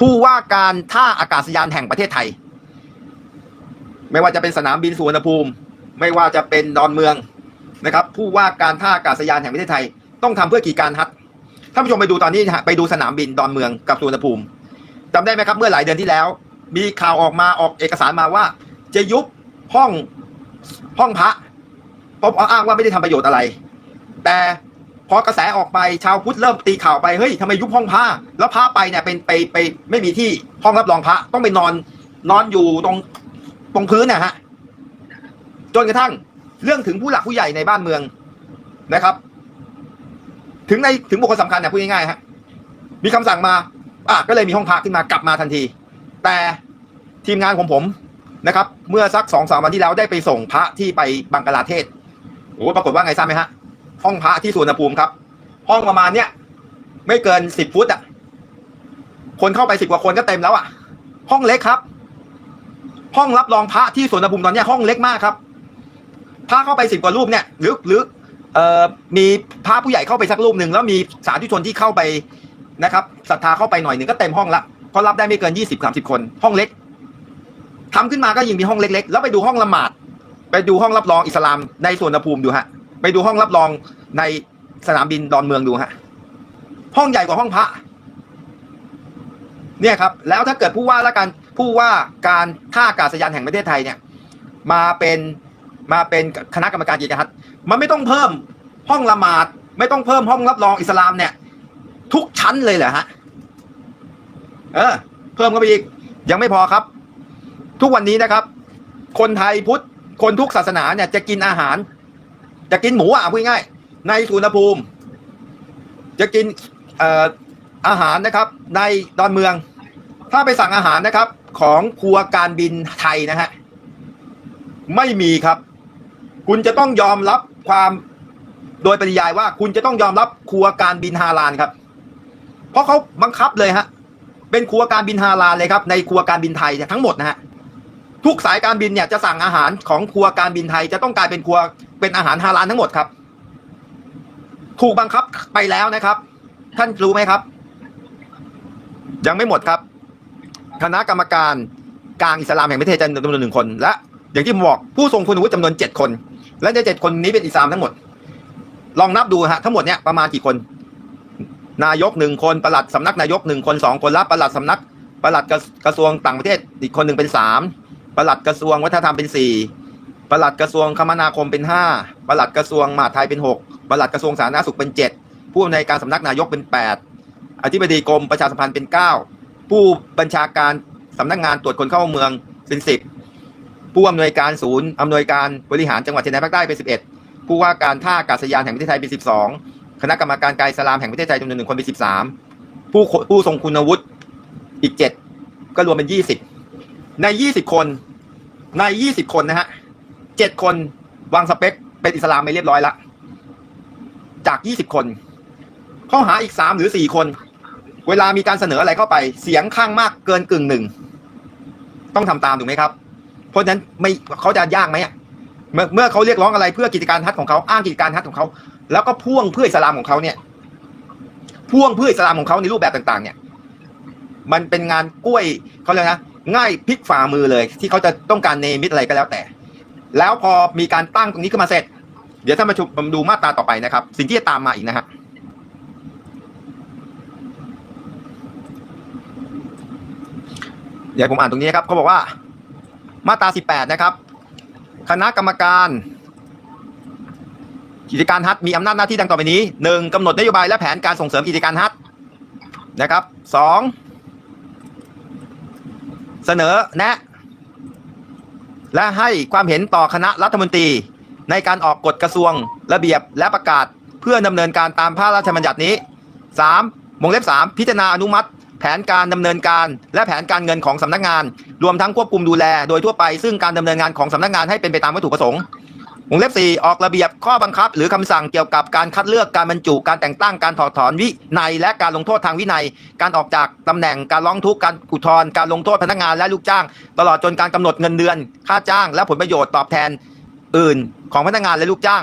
ผู้ว่าการท่าอากาศยานแห่งประเทศไทย ไม่ว่าจะเป็นสนามบินสุวรรณภูมิ ไม่ว่าจะเป็นดอนเมืองนะครับ ผู้ว่าการท่าอากาศยานแห่งประเทศไทย ต้องทำเพื่อกี่การฮัทท่านผู้ชมไปดูตอนนี้ฮะไปดูสนามบินดอนเมืองกับสุวรรณภูมิจำได้ไหมครับ เมื่อหลายเดือนที่แล้ว มีข่าวออกมาออกเอกสารมาว่า จะยุบห้องห้องพระเพราะอ้างว่าไม่ได้ทำประโยชน์อะไร แต่ พอกระแสออกไปชาวพุทธเริ่มตีข่าวไปเฮ้ยทำไมยุบห้องพระแล้วพระไปเนี่ยเป็นไปไปไม่มีที่ห้องรับรองพระต้องไปนอนนอนอยู่ตรงตรงพื้นนะฮะจนกระทั่งเรื่องถึงผู้หลักผู้ใหญ่ในบ้านเมืองนะครับ ถึงในถึงบุคคลสำคัญเนี่ยพูดง่ายๆฮะมีคำสั่งมาอะก็เลยมีห้องพระขึ้นมากลับมาทันที แต่ทีมงานของผมนะครับ เมื่อสักสองสามวันที่แล้วได้ไปส่งพระที่ไปบังกลาเทศโอ้ปรากฏว่าไงทราบไหมฮะ ห้องพระที่สุวรรณภูมิครับ ห้องประมาณเนี้ยไม่เกินสิบฟุตอะ คนเข้าไปสิบกว่าคนก็เต็มแล้วอะ ห้องเล็กครับ ห้องรับรองพระที่สุวรรณภูมิตอนเนี้ยห้องเล็กมากครับพระเข้าไปสิบกว่ารูปเนี่ยหรือหรือเอ่อมีพระผู้ใหญ่เข้าไปสักรูปหนึ่งแล้วมีสาธุชนที่เข้าไปนะครับศรัทธาเข้าไปหน่อยหนึ่งก็เต็มห้องละเพรารับได้ไม่เกินยี่สิบสามสิบคน ห้องเล็กทำขึ้นมาก็ยิ่งมีห้องเล็กๆ แล้วไปดูห้องละหมาด ไปดูห้องรับรองอิสลามในสุวรรณภูมิดูฮะ ไปดูห้องรับรองในสนามบินดอนเมืองดูฮะ ห้องใหญ่กว่าห้องพระ เนี่ยครับ แล้วถ้าเกิดผู้ว่าและการผู้ว่าการท่าอากาศยานแห่งประเทศไทยเนี่ย มาเป็นมาเป็นคณะกรรมการกิจการมันไม่ต้องเพิ่มห้องละหมาด ไม่ต้องเพิ่มห้องรับรองอิสลามเนี่ย ทุกชั้นเลยเหรอฮะ เออ เพิ่มเข้าไปอีก ยังไม่พอครับ ทุกวันนี้นะครับ คนไทยพุทธคนทุกศาสนาเนี่ยจะกินอาหาร จะกินหมูอะพูดง่ายในสุวรรณภูมิ จะกินอาหารนะครับ ในดอนเมือง ถ้าไปสั่งอาหารนะครับ ของครัวการบินไทยนะฮะไม่มีครับ คุณจะต้องยอมรับความโดยปริยายว่า คุณจะต้องยอมรับครัวการบินฮาลาลครับ เพราะเขาบังคับเลยฮะเป็นครัวการบินฮาลาลเลยครับ ในครัวการบินไทยทั้งหมดนะฮะทุกสายการบินเนี่ยจะสั่งอาหารของครัวการบินไทย จะต้องกลายเป็นครัว เป็นอาหารฮาลาลทั้งหมดครับ ถูกบังคับไปแล้วนะครับ ท่านรู้ไหมครับ ยังไม่หมดครับ คณะกรรมการกลางอิสลามแห่งประเทศจะจำนวนหนึ่งคน และอย่างที่ผมบอกผู้ทรงคุณวุฒิจำนวนเจ็ดคน และในเจ็ดคนนี้เป็นอิสลามทั้งหมด ลองนับดูฮะทั้งหมดเนี่ยประมาณกี่คน นายกหนึ่งคนประหลัดสำนักนายกหนึ่งคนสองคนและประหลัดสำนักประหลัดกระทรวงต่างประเทศอีกคนหนึ่งเป็นสามประหลัดกระทรวงวัฒนธรรมเป็นสี่ ปลัดกระทรวงคมนาคมเป็นห้าปลัดกระทรวงมหาดไทยเป็นหกปลัดกระทรวงสาธารณสุขเป็นเจ็ดผู้อำนวยการสำนักนายกเป็นแปดอธิบดีกรมประชาสัมพันธ์เป็นเก้าผู้บัญชาการสำนักงานตรวจคนเข้าเมืองเป็นสิบผู้อำนวยการศูนย์อำนวยการบริหารจังหวัดชายแดนภาคใต้เป็นสิบเอ็ดผู้ว่าการท่าอากาศยานแห่งประเทศไทยเป็นสิบสองคณะกรรมการการสลามแห่งประเทศไทยจำนวนหนึ่งคนเป็นสิบสามผู้ผู้ทรงคุณวุฒิอีกเจ็ดก็รวมเป็นยี่สิบในยี่สิบคนในยี่สิบคนนะฮะ จ็ดคนวางสเปคเป็นอิสลามไปเรียบร้อยละ จากยี่สิบคน ข้อหาอีกสามหรือสี่คน เวลามีการเสนออะไรเข้าไป เสียงข้างมากเกินกึ่งหนึ่ง ต้องทำตามถูกไหมครับ เพราะฉะนั้นไม่เขาจะยากไหมเมื่อเมื่อเขาเรียกร้องอะไรเพื่อกิจการทัศของเขาอ้างกิจการทัศของเขาแล้วก็พ่วงเพื่ออิสลามของเขาเนี่ย พ่วงเพื่ออิสลามของเขาในรูปแบบต่าง ๆ เนี่ย มันเป็นงานกล้วยเขาเรียกนะง่ายพลิกฝ่ามือเลย ที่เขาจะต้องการเนมิตอะไรก็แล้วแต่ แล้วพอมีการตั้งตรงนี้ขึ้นมาเสร็จ เดี๋ยวท่านมาชมดูมาตราต่อไปนะครับ สิ่งที่จะตามมาอีกนะครับเดี๋ยวผมอ่านตรงนี้นะครับเขาบอกว่ามาตรา 18 นะครับ คณะกรรมการกิจการฮัทมีอำนาจหน้าที่ดังต่อไปนี้หนึ่งกำหนดนโยบายและแผนการส่งเสริมกิจการฮัทนะครับสองเสนอแนะ และให้ความเห็นต่อคณะรัฐมนตรี ในการออกกฎกระทรวงระเบียบและประกาศเพื่อดำเนินการตามพระราชบัญญัตินี้ 3. วงเล็บ 3 พิจารณาอนุมัติ แผนการดำเนินการ และแผนการเงินของสำนักงาน รวมทั้งควบคุมดูแล โดยทั่วไปซึ่งการดำเนินงานของสำนักงานให้เป็นไปตามวัตถุประสงค์ วงเล็บ4ออกระเบียบข้อบังคับ หรือคำสั่งเกี่ยวกับการคัดเลือกการบรรจุการแต่งตั้งการถอดถอนวินัยและการลงโทษทางวินัย การออกจากตำแหน่งการร้องทุกข์การอุทธรณ์การลงโทษพนักงานและลูกจ้าง ตลอดจนการกำหนดเงินเดือน ค่าจ้าง และผลประโยชน์ตอบแทนอื่นของพนักงานและลูกจ้าง